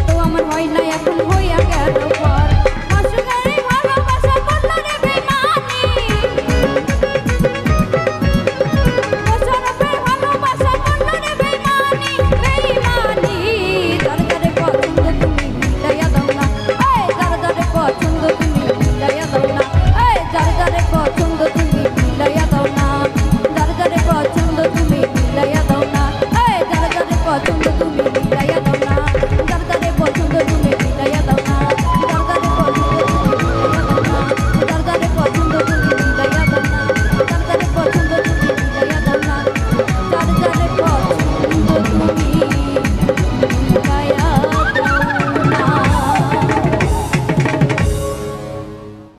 তো আমার ভয়